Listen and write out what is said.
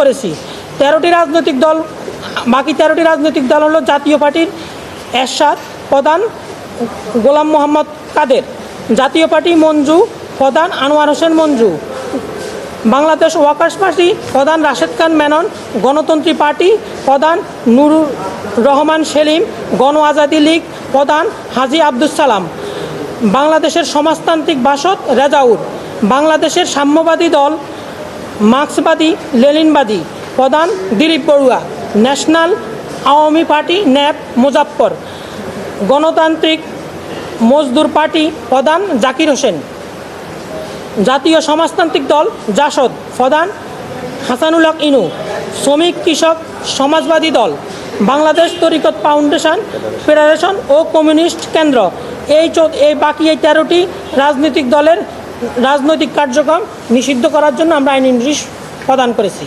করেছি। তেরোটি রাজনৈতিক দল, বাকি তেরোটি রাজনৈতিক দল হলো জাতীয় পার্টির এরশাদ, প্রধান গোলাম মোহাম্মদ কাদের, জাতীয় পার্টি মঞ্জু, প্রধান আনোয়ার হোসেন মঞ্জু। বাংলাদেশ ওয়ার্কার্স পার্টি, প্রধান রাশেদ খান মেনন, গণতন্ত্রী পার্টি, প্রধান নুরুর রহমান সেলিম, গণ আজাদি লীগ, প্রধান হাজি আব্দুল সালাম। বাংলাদেশের সমাজতান্ত্রিক বাসদ রেজাউর। বাংলাদেশের সাম্যবাদী দল মার্ক্সবাদী লেলিনবাদী প্রধান Dilip Barua, national Awami party NAP Muzaffar, Ganatantrik Majdur party প্রধান জাকির হোসেন, জাতীয় সমাজতান্ত্রিক দল জাসদ প্রধান হাসানুল হক ইনু, শ্রমিক কৃষক সমাজবাদী দল বাংলাদেশ তরিকত ফাউন্ডেশন ফেডারেশন ও কমিউনিস্ট কেন্দ্র, এই এই বাকি এই তেরোটি রাজনৈতিক দলের রাজনৈতিক কার্যক্রম নিষিদ্ধ করার জন্য আমরা আইন নোটিশ প্রদান করেছি।